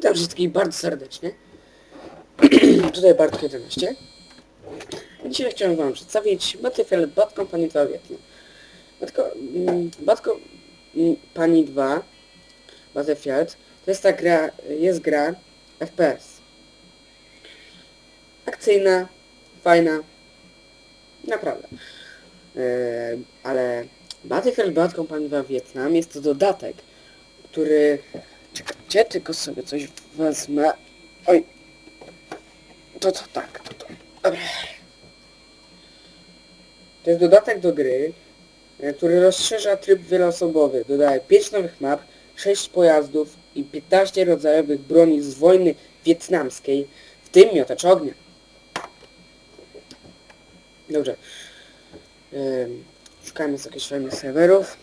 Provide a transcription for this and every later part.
Witam wszystkich bardzo serdecznie. Tutaj Bartek 11. Dzisiaj chciałem wam przedstawić Battlefield Bad Company 2 Vietnam. Bad, Co- mm, Bad Company 2 Battlefield to jest ta gra, jest gra FPS. Akcyjna, fajna, naprawdę. Eee, ale Battlefield Bad Company 2 Vietnam jest to dodatek, który... Czekajcie, tylko sobie coś wezmę. Oj. To to tak, to to. Dobra. To jest dodatek do gry, e, który rozszerza tryb wieloosobowy. Dodaje 5 nowych map, 6 pojazdów i 15 rodzajowych broni z wojny wietnamskiej, w tym miotacz ognia. Dobrze. Szukamy z jakichś fajnych serwerów.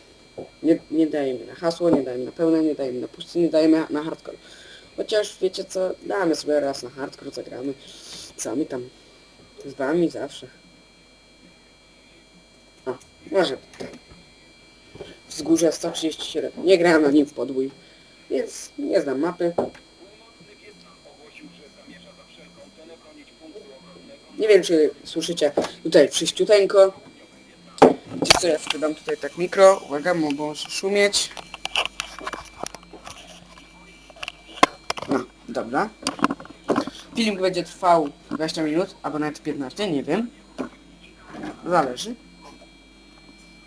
Nie, nie dajemy na hasło, nie dajemy na pełne, nie dajemy na pusty, nie dajemy na hardcore. Chociaż wiecie co, damy sobie raz na hardcore, zagramy sami tam z wami zawsze. O, może wzgórze 137. Nie grałem na nim w podbój, więc nie znam mapy. Nie wiem czy słyszycie tutaj wszyściuteńko. Co, ja sobie dam tutaj tak mikro. Uwaga, mogą szumieć. No, dobra. Filmik będzie trwał 20 minut, albo nawet 15, nie wiem. Zależy.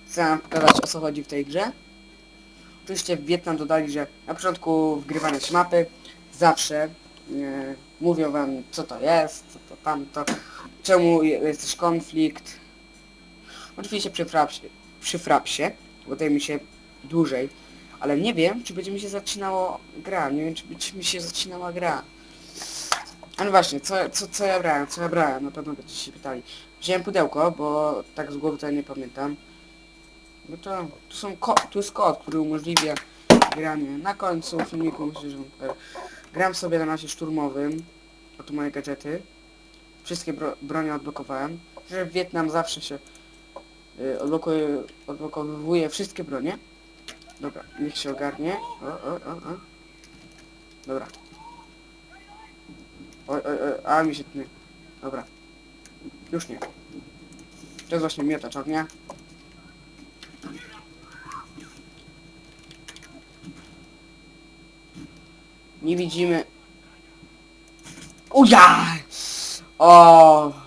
Chcę wam pokazać o co chodzi w tej grze. Oczywiście w Wietnam dodali, że na początku wgrywania się mapy zawsze e, mówią wam co to jest, co to tamto, czemu je- jest też konflikt, Oczywiście przy frapsie, przy frapsie, bo tej mi się dłużej, ale nie wiem, czy będzie mi się zaczynało gra, nie wiem, czy będzie mi się zaczynała gra. Ale właśnie, co, co, co ja brałem, co ja brałem, na pewno będziecie się pytali. Wziąłem pudełko, bo tak z głowy to ja nie pamiętam. No to, tu, są ko tu jest kod, który umożliwia granie. Na końcu filmiku myślę, że gram sobie na razie szturmowym, oto moje gadżety. Wszystkie bro bronie odblokowałem. Że Wietnam zawsze się odblokuje, odblokowuje wszystkie bronie. Dobra, niech się ogarnie. O, o, o, o. Dobra. Oj, oj, oj, a mi się tnie. Dobra. Już nie. To jest właśnie miotacz ognia. Nie widzimy. Uja! O!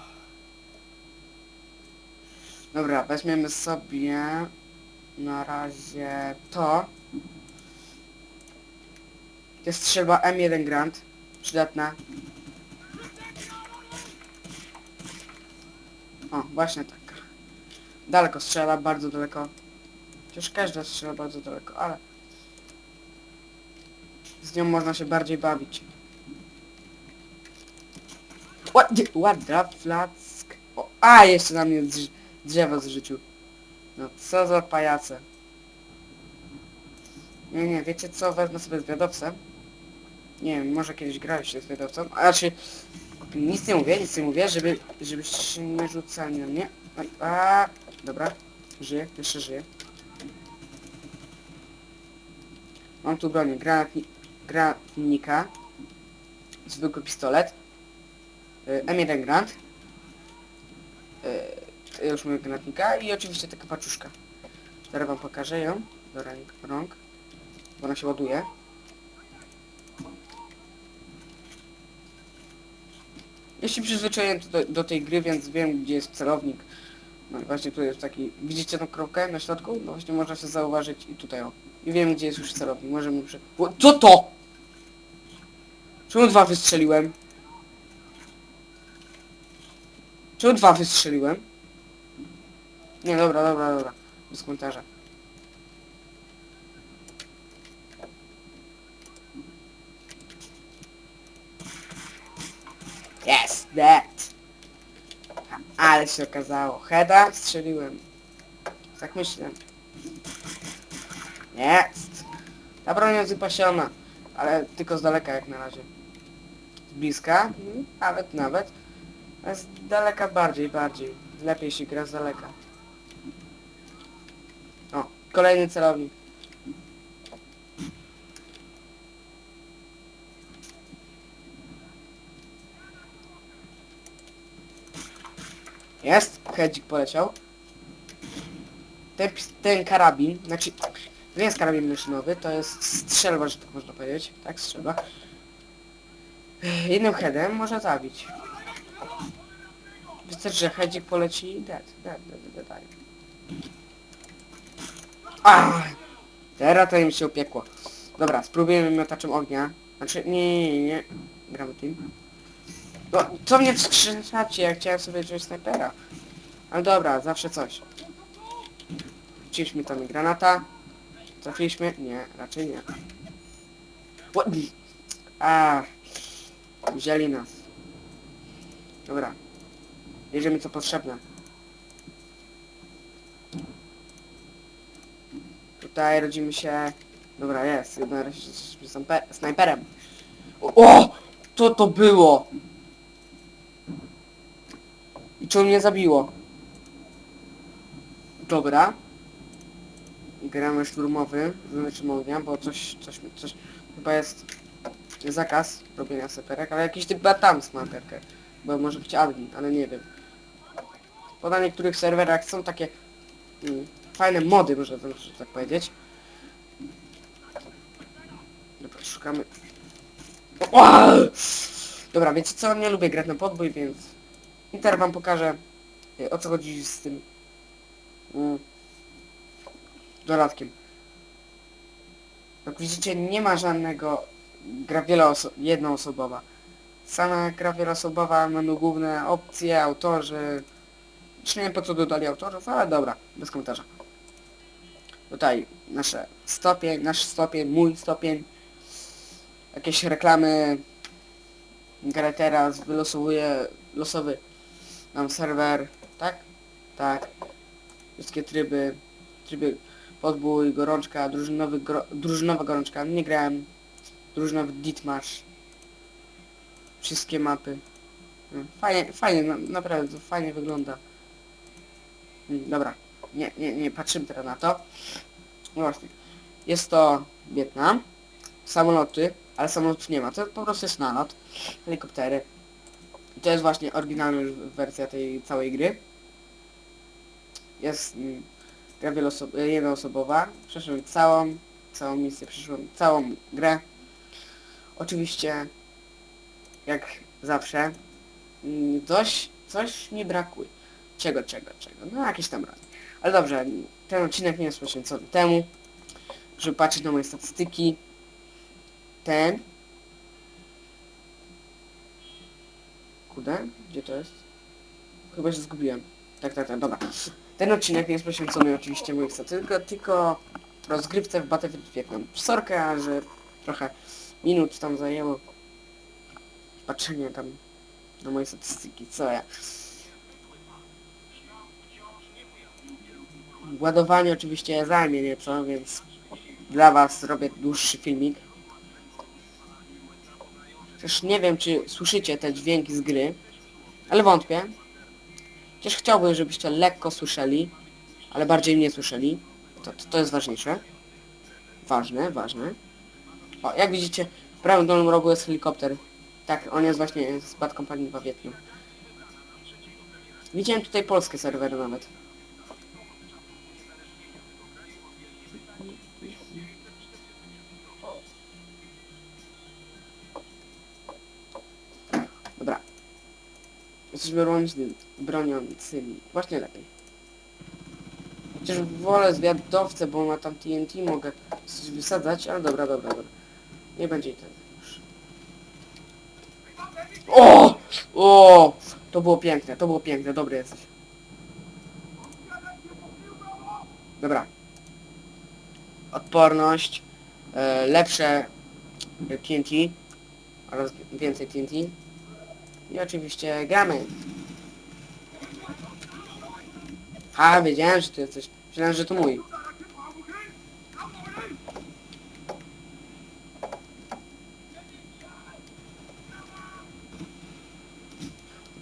Dobra, weźmiemy sobie na razie to. Jest strzelba M1 Grand. Przydatna. O, właśnie tak. Daleko strzela, bardzo daleko. Chociaż każda strzela bardzo daleko, ale... Z nią można się bardziej bawić. What, what the flask? O, a, jeszcze na mnie drzewo z życiu. No co za pajace. Nie, nie, wiecie co? Wezmę sobie zwiadowcę. Nie wiem, może kiedyś graliście z zwiadowcą. A raczej nic nie mówię, nic nie mówię, żeby, żebyście nie rzucali na mnie. Oj, a, dobra. Żyję, jeszcze żyję. Mam tu bronię. Granatni granatnika. Zwykły pistolet. Y, M1 Grant. Y, już mówię granatnika i oczywiście taka paczuszka. Zaraz wam pokażę ją. Do rąk, rąk. Bo ona się ładuje. Jeśli przyzwyczaiłem do, do tej gry, więc wiem gdzie jest celownik. No właśnie tu jest taki... Widzicie tą kropkę na środku? No właśnie można się zauważyć i tutaj o. I wiem gdzie jest już celownik. Możemy przy... Co to? Czemu dwa wystrzeliłem? Czemu dwa wystrzeliłem? Nie, dobra, dobra, dobra. Bez komentarza. Yes, that. Ale się okazało. Heda strzeliłem. Tak myślę. Jest. Ta broń jest wypasiona. Ale tylko z daleka jak na razie. Z bliska? Nawet, nawet. Z daleka bardziej, bardziej. Lepiej się gra z daleka. Kolejny celownik. Jest, hedzik poleciał. Ten, ten karabin, znaczy, to nie jest karabin maszynowy, to jest strzelba, że tak można powiedzieć. Tak, strzelba. Jednym headem można zabić. Wystarczy, że hedzik poleci i dead, dead, dead, dead, dead. Ah! Teraz to im się upiekło. Dobra, spróbujemy miotaczem ognia. Znaczy, nie, nie, nie. Gramy tym. No, co mnie wskrzeszacie? Ja chciałem sobie wziąć snajpera. Ale dobra, zawsze coś. Wcieliśmy tam granata. Trafiliśmy? Nie, raczej nie. A, wzięli nas. Dobra. Bierzemy co potrzebne. Tutaj rodzimy się... Dobra, jest. Jedna jesteśmy snajpe- snajperem. O! Co to było? I co mnie zabiło? Dobra. Gramy szturmowy z meczem ognia, bo coś, coś, coś, chyba jest zakaz robienia seperek, ale jakiś typ ma tam snajperkę. Bo może być admin, ale nie wiem. Bo na niektórych serwerach są takie mm, fajne mody, można że tak powiedzieć. Dobra, szukamy. O! Dobra, wiecie co? Nie lubię grać na podbój, więc Inter wam pokażę y, o co chodzi z tym mm, dodatkiem. Jak widzicie, nie ma żadnego gra wielooso jednoosobowa. Sama gra wieloosobowa, menu główne, opcje, autorzy. Czy nie wiem po co dodali autorów, ale dobra, bez komentarza. Tutaj nasze stopień, nasz stopień, mój stopień. Jakieś reklamy. Grę teraz wylosowuje losowy nam serwer, tak? Tak. Wszystkie tryby, tryby podbój, gorączka, drużynowy, gro, drużynowa gorączka, nie grałem. Drużynowy ditmarsz. Wszystkie mapy. Mm, Fajnie, fajnie, na, naprawdę to fajnie wygląda. Dobra, nie, nie, nie, patrzymy teraz na to. No właśnie. Jest to Wietnam. Samoloty, ale samolotów nie ma. To po prostu jest nalot. Helikoptery. To jest właśnie oryginalna już wersja tej całej gry. Jest mm, gra e, jednoosobowa. Przeszłem całą, całą misję, przeszłem całą grę. Oczywiście, jak zawsze, mm, coś, coś mi brakuje. Czego, czego, czego? No jakieś tam raz. Ale dobrze, ten odcinek nie jest poświęcony temu, żeby patrzeć na moje statystyki. Ten. Kudę? Gdzie to jest? Chyba się zgubiłem. Tak, tak, tak, dobra. Ten odcinek nie jest poświęcony oczywiście moich statystyk, tylko, tylko rozgrywce w Battlefield Vietnam. Sorka, że trochę minut tam zajęło patrzenie tam na moje statystyki, co ja. Ładowanie oczywiście zajmie nieco, więc dla was robię dłuższy filmik. Też nie wiem, czy słyszycie te dźwięki z gry, ale wątpię. Chociaż chciałbym, żebyście lekko słyszeli, ale bardziej mnie słyszeli. To, to, to jest ważniejsze. Ważne, ważne. O, jak widzicie, w prawym dolnym rogu jest helikopter. Tak, on jest właśnie z Bad Company 2 Wietnam. Widziałem tutaj polskie serwery nawet. Jesteśmy broniącymi. Właśnie lepiej. Chociaż wolę zwiadowcę, bo ma tam TNT, mogę coś wysadzać, ale dobra, dobra, dobra. Nie będzie i ten już. O! O! To było piękne, to było piękne, dobry jesteś. Dobra. Odporność, e, lepsze TNT, oraz więcej TNT. I oczywiście gramy. Ha, wiedziałem, że ty jesteś. Myślałem, że to mój.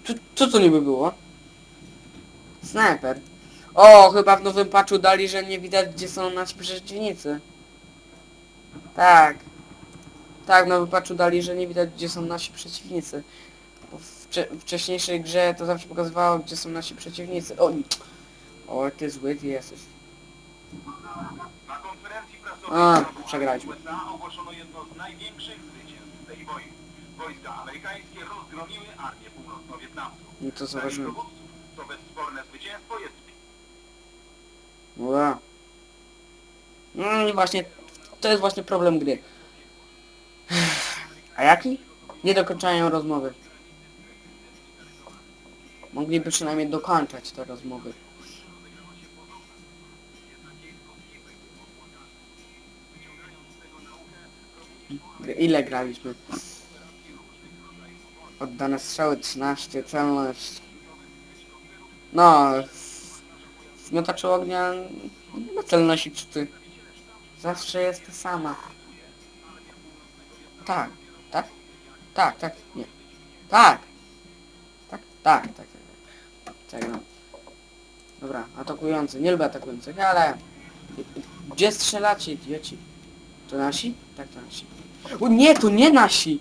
Co, co to niby było? Snajper. O, chyba w nowym patchu dali, że nie widać gdzie są nasi przeciwnicy. Tak. Tak, w nowym patchu dali, że nie widać gdzie są nasi przeciwnicy. Wcze wcześniejszej grze to zawsze pokazywało, gdzie są nasi przeciwnicy. O, o ty zły ty jesteś. Na konferencji A, prasowej przegraliśmy. USA ogłoszono jedno z największych zwycięstw tej wojny. Wojska amerykańskie rozgromiły armię północno-wietnamską. No to dowódców to bezsporne zwycięstwo jest Ła. No i właśnie, to jest właśnie problem gry. A jaki? Nie dokończają rozmowy. Mogliby przynajmniej dokończać te rozmowy. Ile graliśmy? Oddane strzały 13, celność. No, w miotaczu ognia nie ma celności czy ty. Zawsze jest ta sama. Tak, tak, tak, tak, nie. Tak. Tak, tak, tak, no. Dobra, atakujący. Nie lubię atakujących, ale... Gdzie strzelacie, idioci? To nasi? Tak, to nasi. O nie, to nie nasi!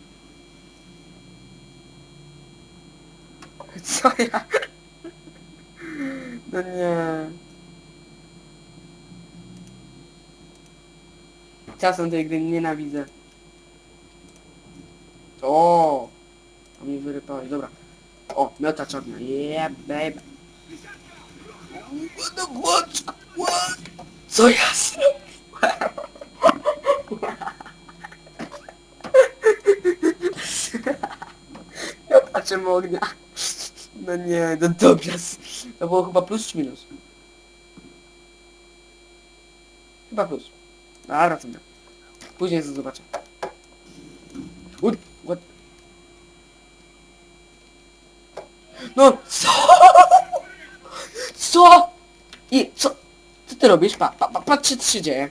Co ja? No nie. Czasem tej gry nienawidzę. O! A mnie wyrypałeś, dobra. O, miotacz ognia. Yeah, baby. What the what? What? Co ja zrobiłem? Miotaczem ognia. No nie, no dobra. To było chyba plus czy minus? Chyba plus. Dobra, to nie. Później to zobaczę. What? What? No, co? Co? I co? Co ty robisz? Pa, pa, pa, patrz co się dzieje.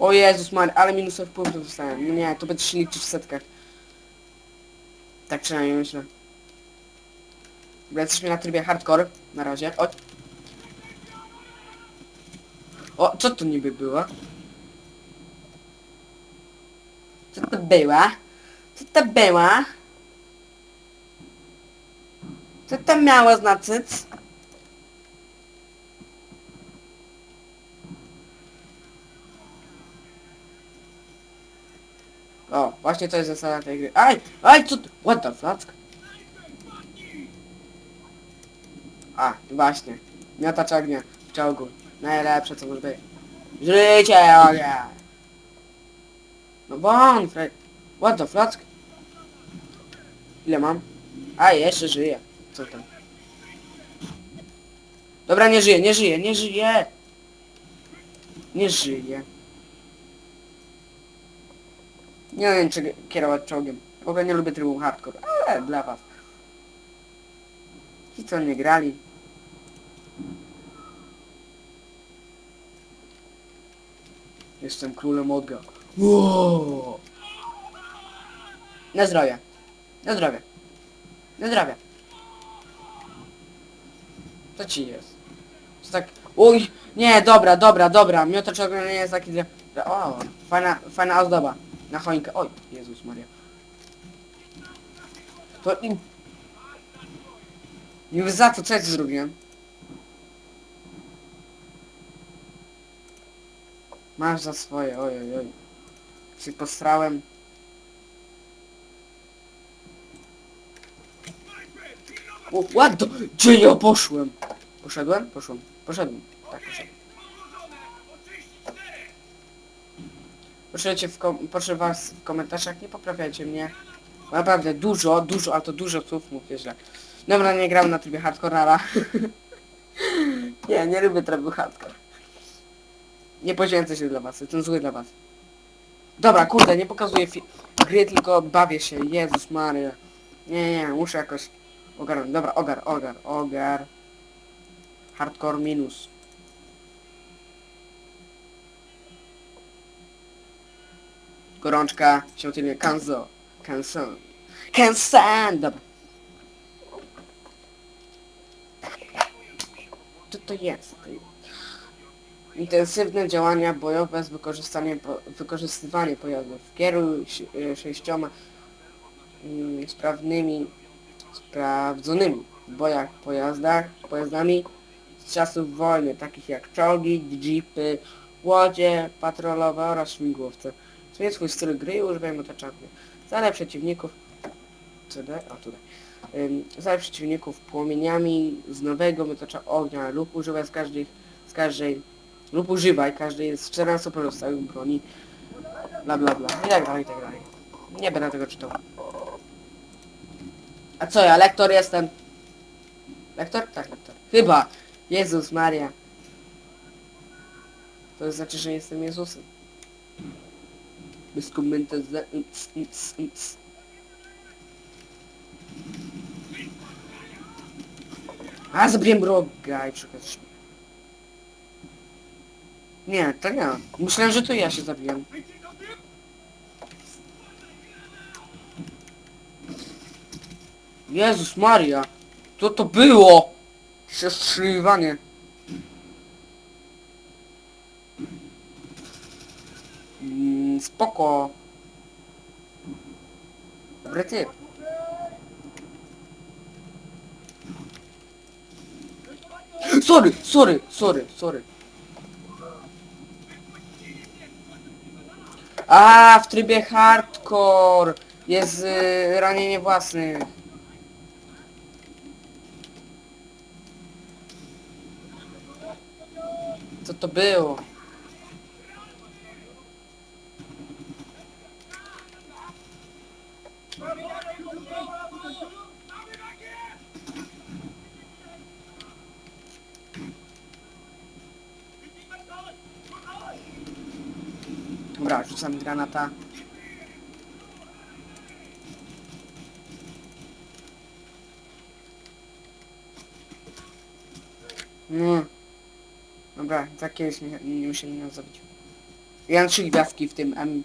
O Jezus Mary, ale minusowych punktów dostałem. No nie, to będzie się liczyć w setkach. Tak przynajmniej myślę. Dobra, jesteśmy na trybie hardcore. Na razie. O. O, co to niby było? Co to była? Co to była? Co to miało znaczyć? O, właśnie to jest zasada tej gry. Aj! Aj, co? What the fuck? A, właśnie. Miotacz ognia w czołgu. Najlepsze co może być. Życie ognia! No won, Fred. What the fuck? Ile mam? A, jeszcze żyje. Co tam? Dobra, nie żyje, nie żyje, nie żyje! Nie żyje. Nie wiem, czy kierować czołgiem. W ogóle nie lubię trybu hardcore, ale dla was. Ci co nie grali. Jestem królem odga. Wow. Na zdrowie. Na zdrowie. Na zdrowie. Co ci jest? Co tak... Uj! Nie, dobra, dobra, dobra. Miotacz ognia nie jest taki... dla- O, fajna, fajna ozdoba. Na choinkę. Oj, Jezus Maria. To... Nie za to, co ja ci zrobiłem? Masz za swoje, oj, oj, oj. Się postrałem. O, what the... Gdzie ja poszłem? Poszedłem? Poszłem. Poszedłem. Tak, poszedłem. Proszę w kom proszę was w komentarzach, nie poprawiajcie mnie. Naprawdę dużo, dużo, ale to dużo słów mówię źle. Dobra, nie gram na trybie hardcorera. nie, nie lubię trybu hardcore. Nie poświęcę się dla was, jestem zły dla was. Dobra, kurde, nie pokazuję gry, tylko bawię się. Jezus Maria. Nie, nie, muszę jakoś ogarnąć. Dobra, ogar, ogar, ogar. Hardcore minus. Gorączka, świątynia Kanzo. Kanson. Kansan! Dobra. Co to jest? Intensywne działania bojowe z wykorzystaniem po, wykorzystywanie pojazdów. Kieruj y, sześcioma mm, sprawnymi, sprawdzonymi w bojach pojazdach, pojazdami z czasów wojny, takich jak czołgi, jeepy, łodzie patrolowe oraz śmigłowce. Zmień swój styl gry i używaj motoczapy. Zalej przeciwników... CD? O, tutaj. Zalej przeciwników płomieniami z nowego miotacza ognia lub używaj z każdej, z każdej lub używaj każdej z 14 pozostałych broni bla bla bla i tak dalej, i tak dalej. Nie będę tego czytał. A co ja, lektor jestem? Lektor? Tak, lektor. Chyba. Jezus Maria. To znaczy, że jestem Jezusem. Bez nic. A, zabiłem wroga i. Nie, to nie. Myślałem, że to ja się zabiłem. Jezus Maria! Co to było? Przestrzeliwanie. Mm, spoko. Dobry typ. Sorry, sorry, sorry, sorry. A, w trybie hardcore jest y, ranienie własnych. To było? Dobra, rzucam granata. No. Dobra, za kiedyś nie, nie musieli nas zabić. Ja mam trzy gwiazdki w tym M...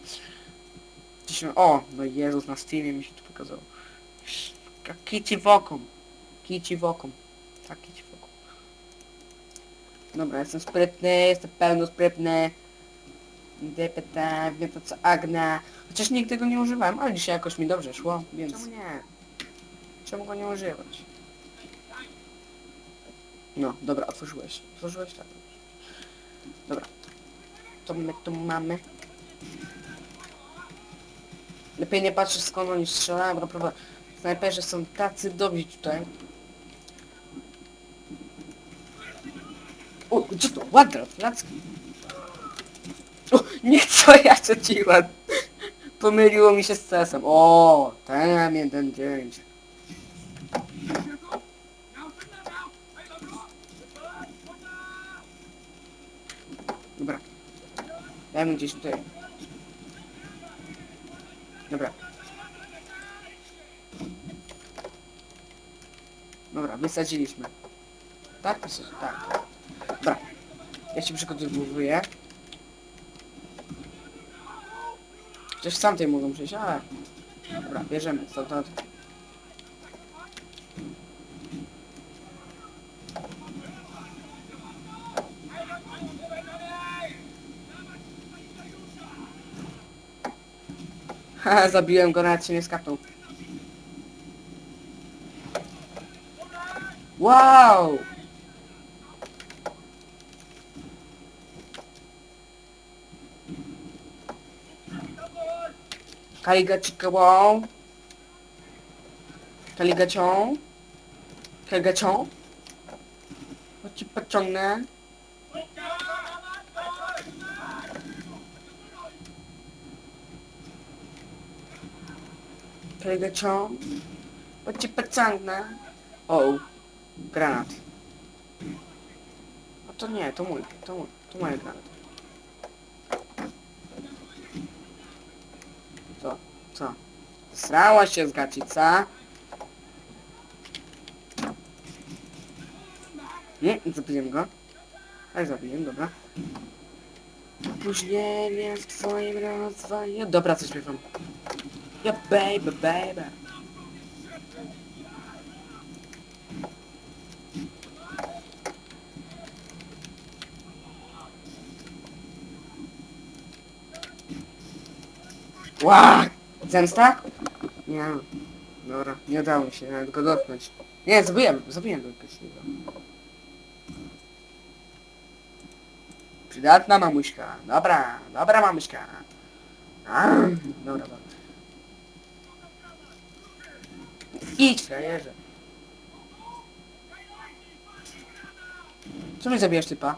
O! No Jezus, na Steamie mi się to pokazało. Kici wokom. Kici wokom. Tak, kici wokom. Dobra, jestem sprytny, jestem pełno sprytny. DPT, wiem to co Agna. Chociaż nigdy go nie używałem, ale dzisiaj jakoś mi dobrze szło, więc... Czemu nie? Czemu go nie używać? No, dobra, otworzyłeś. Otworzyłeś tak. Dobra. To my tu mamy. Lepiej nie patrzeć skąd oni strzelają, bo naprawdę snajperzy są tacy dobrzy tutaj. O, gdzie to? Ładne, placki. O, nie co ja rzuciłem. Pomyliło mi się z CS-em. O, ten jeden dzień. Dobra. Dajmy gdzieś tutaj. Dobra. Dobra, wysadziliśmy. Tak? Wysad- Tak. Dobra. Ja się przygotowuję. Chociaż sam tutaj mogą przejść, ale... Dobra, bierzemy. To, to... Haha, zabiłem go, nawet się nie skapnął. Wow! Kaligacikałą. Kaligacią. Kaligacią. Chodź ci pociągnę. Kaligacią. Chodź ci pociągnę. O, granat. A to nie, to mój, to mój, to moje granat. Co? Co? Srała się z gacica. Nie, zabiłem go. Tak, zabiłem, dobra. Opóźnienie w twoim rozwoju. Dobra, coś śpiewam. Ja baby, baby. Ła! Zemsta? Nie. Dobra, nie udało się nawet go dotknąć. Nie, zabiłem, zabiłem go jakoś. Przydatna mamuśka. Dobra, dobra mamuśka. A, dobra, dobra. Idź, frajerze. Mi zabijasz typa?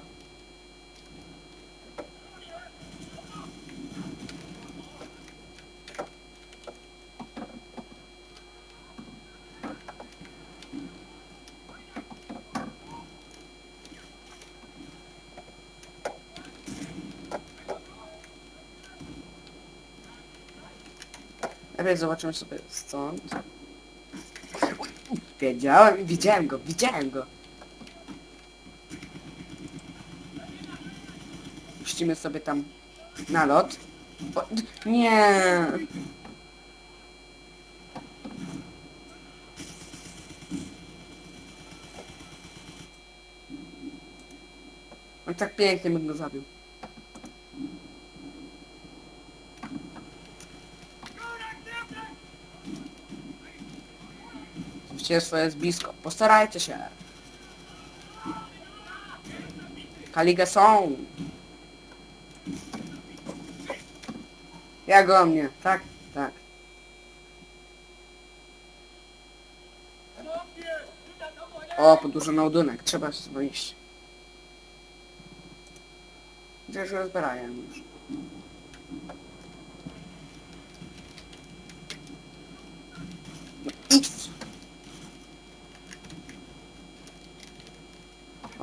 Najpierw zobaczymy sobie stąd. Wiedziałem, widziałem go, widziałem go. Puścimy sobie tam nalot. O, nie. On tak pięknie bym go zabił. Zwycięstwo jest blisko. Postarajcie się. Kaligę są. Jak o mnie, tak? Tak. O, podłużony ładunek, trzeba sobie iść. Gdzieś rozbierają już. No idź!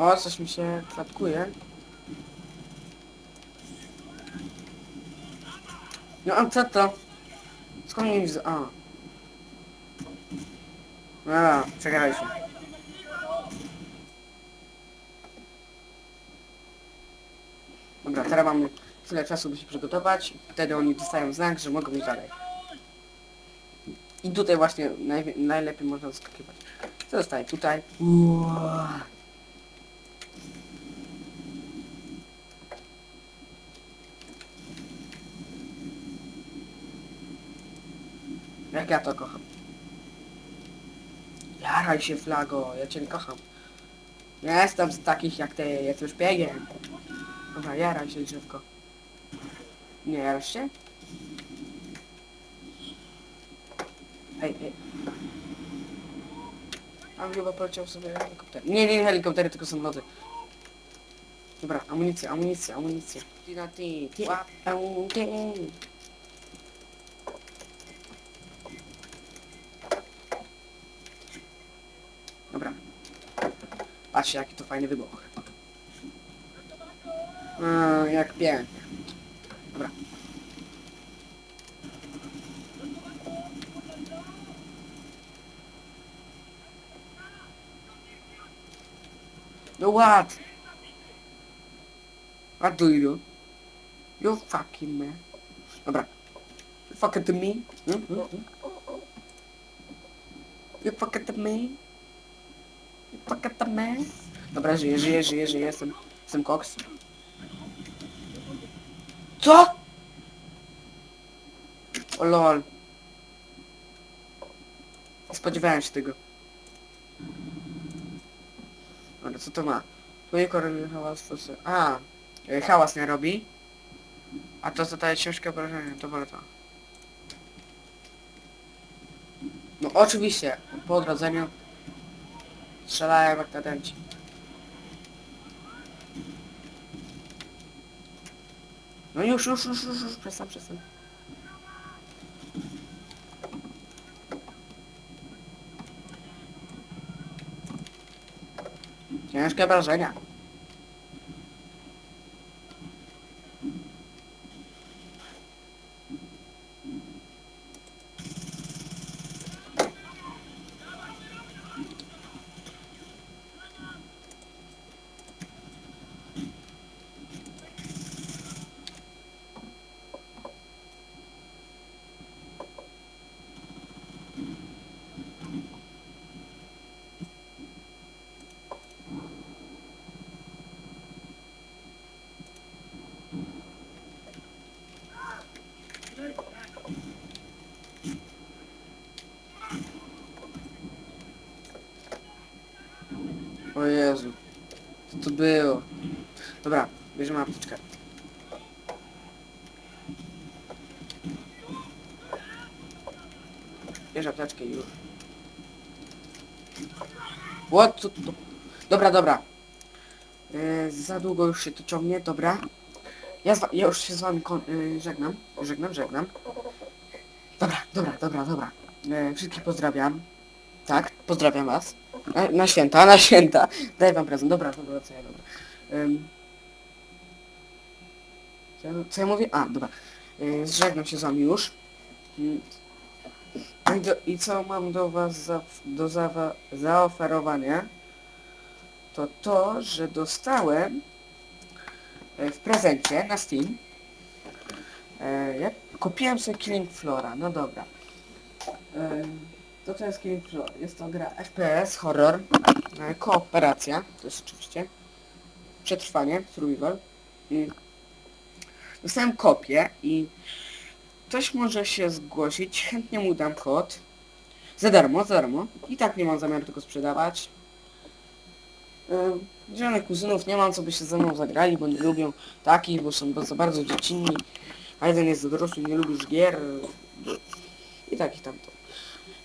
O, coś mi się klatkuje. No a co to? Skąd mi widzę? A. Dobra, przegraliśmy. Dobra, teraz mamy chwilę czasu, by się przygotować. Wtedy oni dostają znak, że mogą iść dalej. I tutaj właśnie najlepiej można skakiwać. Co zostaje tutaj? Jak ja to kocham. Jaraj się flago, ja cię kocham. Nie jestem z takich jak ty, jestem szpiegiem. Dobra, jaraj się drzewko. Nie jarasz się? Ej, ej. A chyba poleciał sobie helikopter. Nie, nie helikoptery, tylko samoloty. Dobra, amunicja, amunicja, amunicja. Ty na ty, ty, łap, ty. Dobra. Patrzcie, jaki to fajny wybuch. A, jak pięknie. Dobra. No what? What do you? You fucking man. Dobra. You fucking to me? Hmm? You fucking to me? You fucking to me? Dobra, żyję, żyję, żyję, żyję, jestem, jestem koks. Co? O lol. Spodziewałem się tego. Ale co to ma? Tu nie koreluje hałas, to se... A, e, hałas nie robi. A to zadaje ciężkie obrażenia, to wolę to. No oczywiście, po odrodzeniu strzelają jak kadenci. No już, już, już, już, już, przestań, przestań. Ciężkie wrażenia. Było. Dobra, bierzemy apteczkę. Bierz apteczkę już. What? Co to? Dobra, dobra. E, za długo już się to ciągnie, dobra. Ja, ja już się z wami e, żegnam. Żegnam, żegnam. Dobra, dobra, dobra, dobra. E, wszystkich pozdrawiam. Tak, pozdrawiam was. Na, na święta, na święta. Daję wam prezent. Dobra, dobra, co ja dobra. Ym. Co ja, co ja mówię? A, dobra. Yy, żegnam się z wami już. No i, do, I co mam do was za, do zawa, zaoferowania? To to, że dostałem e, w prezencie na Steam e, ja kupiłem sobie Killing Flora, no dobra. To co jest Killing Floor? Jest to gra FPS, horror, e, kooperacja, to jest oczywiście przetrwanie, survival. I dostałem kopię i ktoś może się zgłosić, chętnie mu dam kod. Za darmo, za darmo. I tak nie mam zamiaru tego sprzedawać. Yy, Żadnych kuzynów nie mam, co by się ze mną zagrali, bo nie lubią takich, bo są za bardzo dziecinni. A jeden jest dorosły, nie lubi już gier. I tak i tamto.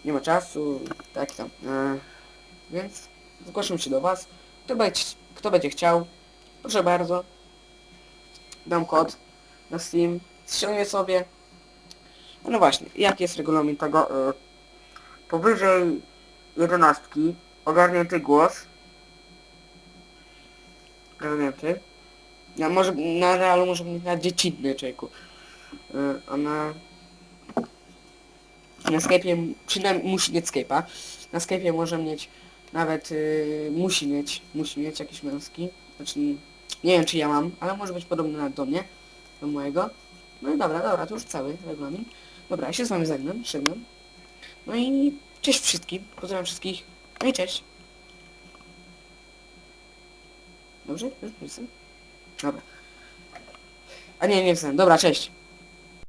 Nie ma czasu, tak tam. E, więc zgłaszam się do Was. Kto będzie, kto będzie chciał, proszę bardzo. Dam kod na Steam. Ściągnie sobie. No właśnie, jaki jest regulamin tego? E, powyżej jedenastki ogarnięty głos. Ogarnięty. Ja może na realu może być na dziecinny człowieku. E, a na na Skype'ie, przynajmniej musi mieć Skype'a. Na Skype'ie może mieć nawet, yy, musi mieć, musi mieć jakiś męski. Znaczy, nie wiem czy ja mam, ale może być podobny nawet do mnie, do mojego. No i dobra, dobra, to już cały regulamin. Dobra, ja się z wami żegnam, żegnam. No i cześć wszystkim, pozdrawiam wszystkich. No i cześć. Dobrze? Już jestem? Dobra. A nie, nie jestem. Dobra, cześć.